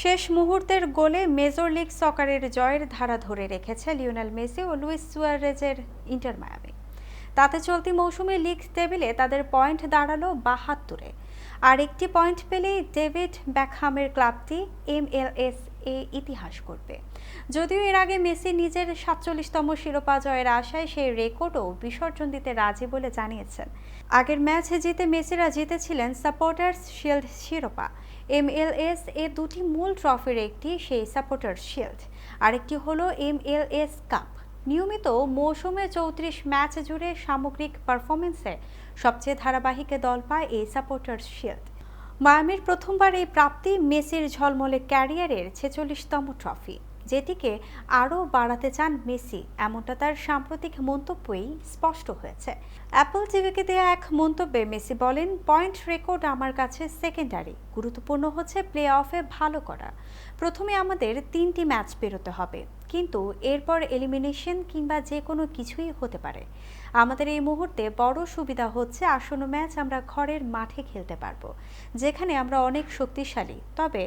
শেষ মুহূর্তের গোলে মেজর লিগ সকারের জয়ের ধারা ধরে রেখেছে লিওনেল মেসি ও লুইস সুয়ারেজের ইন্টার মায়ামি। তাতে চলতি মৌসুমে লিগ টেবিলে তাদের পয়েন্ট দাঁড়াল বাহাত্তরে। আর একটি পয়েন্ট পেলেই ডেভিড ব্যাকহামের ক্লাবটি এমএলএস এ ইতিহাস করবে। যদিও এর আগে মেসি নিজের সাতচল্লিশতম শিরোপা জয়ের আশায় সেই রেকর্ডও বিসর্জন দিতে রাজি বলে জানিয়েছেন। আগের ম্যাচ জিতে মেসিরা জিতেছিলেন সাপোর্টার্স শিল্ড শিরোপা। এম এল এস এ দুটি মূল ট্রফির একটি, সেই সাপোর্টার্স শিল্ড। আরেকটি হলো এম এল এস কাপ। নিয়মিত মৌসুমে চৌত্রিশ ম্যাচ জুড়ে সামগ্রিক পারফরমেন্সে সবচেয়ে ধারাবাহিকে দল পায় এই সাপোর্টার্স শিল্ড। মায়ামির প্রথমবার এই প্রাপ্তি মেসির ঝলমলে ক্যারিয়ারের ছেচল্লিশতম ট্রফি, যেটিকে আরও বাড়াতে চান মেসি, এমনটা তার সাম্প্রতিক মন্তব্যেই স্পষ্ট হয়েছে। অ্যাপল টিভিকে দেওয়া এক মন্তব্যে মেসি বলেন, পয়েন্ট রেকর্ড আমার কাছে সেকেন্ডারি, গুরুত্বপূর্ণ হচ্ছে প্লে অফে ভালো করা। প্রথমে আমাদের তিনটি ম্যাচ পেরোতে হবে। কিন্তু এরপর এলিমিনেশন কিংবা যে কোনো কিছুই হতে পারে। আমাদের এই মুহূর্তে বড় সুবিধা হচ্ছে আসন্ন ম্যাচ আমরা ঘরের মাঠে খেলতে পারব, যেখানে আমরা অনেক শক্তিশালী। তবে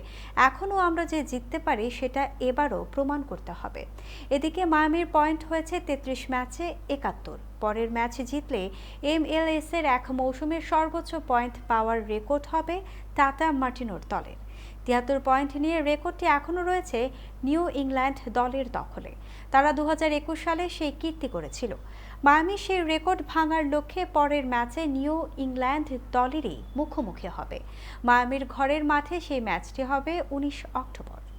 এখনও আমরা যে জিততে পারি সেটা এবারও প্রমাণ করতে হবে। এদিকে মায়ামির পয়েন্ট হয়েছে তেত্রিশ ম্যাচে একাত্তর। পরের ম্যাচ জিতলে এমএলএস এর এক মৌসুমের সর্বোচ্চ পয়েন্ট পাওয়ার রেকর্ড হবে টাটা মার্টিনোর দলের তিয়াত্তর পয়েন্ট নিয়ে রেকর্ডটি এখনও রয়েছে নিউ ইংল্যান্ড দলের দখলে। তারা দু হাজার একুশ সালে সেই কীর্তি করেছিল। মায়ামি সেই রেকর্ড ভাঙার লক্ষ্যে পরের ম্যাচে নিউ ইংল্যান্ড দলেরই মুখোমুখি হবে। মায়ামির ঘরের মাঠে সেই ম্যাচটি হবে উনিশ অক্টোবর।